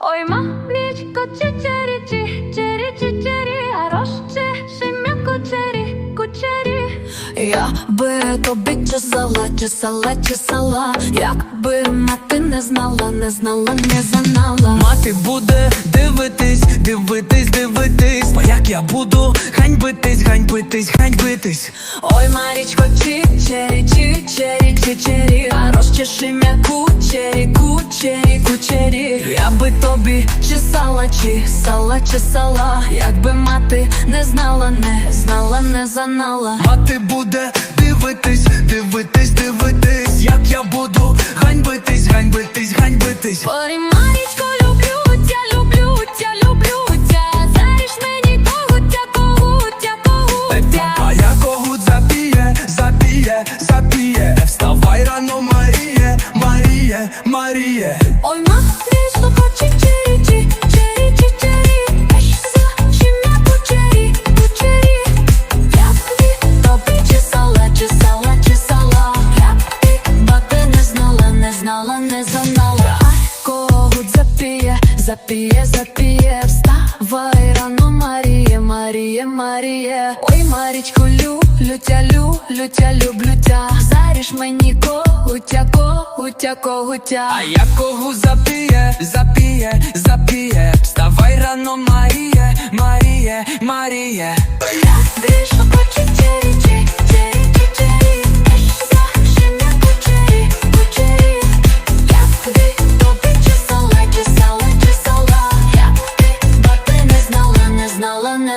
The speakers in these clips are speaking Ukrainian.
Ой, мамічко, чечері, чечері, чечері, а рожче, шем'я кучері, кучері. Я би тобі чесала, чесала, чесала, якби мати не знала, не знала, не знала. Мати буде я буду ганьбитись, ганьбитись, ганьбитись. Ой, Марічко, чичері, чичері, чичері, а розчеши м'я кучері, кучері, кучері. Я би тобі чесала, чесала, чесала, якби мати не знала, не знала, не знала. Мати буде дивитись, дивитись, дивитись, як я буду ганьбитись, ганьбитись, ганьбитись. Запіє, запіє, вставай рано, Маріє, Маріє, Маріє. Ой, Марічку, люблю тя, люблю тя, люблю тя, заріж мені когутя, когутя, когутя. А я кого запіє, запіє, запіє. Вставай рано, Маріє, Маріє, Маріє.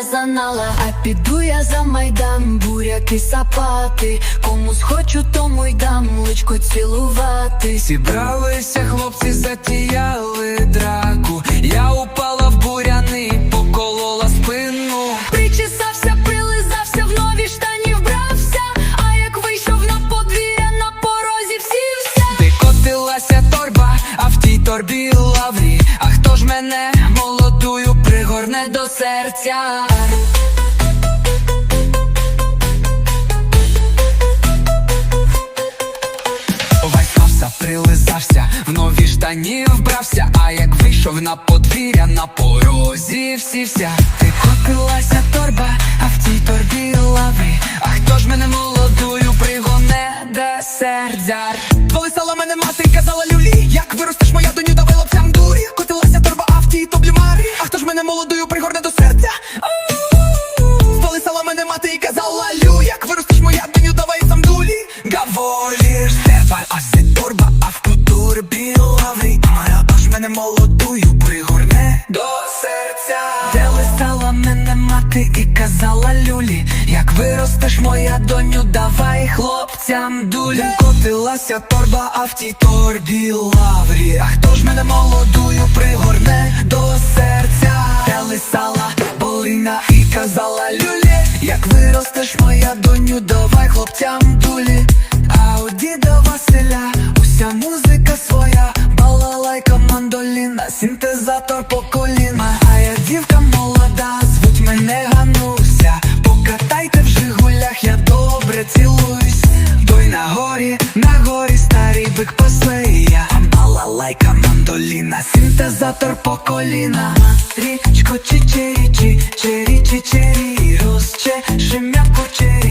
Знала, не знала А піду я за майдан, буряки сапати Комусь хочу, тому й дам личко цілувати Зібралися хлопці, затіяли драку. Я упала в буряни, поколола спину. Причесався, прилизався, в нові штані вбрався А як вийшов на подвір'я, на порозі всівся Ти котилася торба, а в тій торбі лаврі. А хто ж мене пригорне до серця? Вайкався, прилизався, в нові штані вбрався, а як вийшов на подвір'я, на порозі всівся. Ти котилася торба, а в тій торбі лави. А хто ж мене молодую Молодую пригорне до серця? Колисала мене мати і казала Лю, як виростеш моя доню, давай сам дулі Говориш, тебе, а це торба, а в турбі лаври Моя дощ мене молодую пригорне до серця. Де листала мене мати і казала люлі Як виростеш моя доню, давай хлопцям дулі Котилася торба, а в тій торбі лаврі. А хто ж мене молодую пригорне до серця виростеш моя доню, давай хлопцям дулі А у Василя уся музика своя. Балалайка, мандоліна, синтезатор по коліна А я дівка молода, звуть мене Гануся. Покатайте в Жигулях, я добре цілуюсь. Той на горі, на горі старий бик паслея А балалайка, мандоліна, синтезатор по коліна Річко чичері, чичері, чичері Розче, шим'я кучері, кучері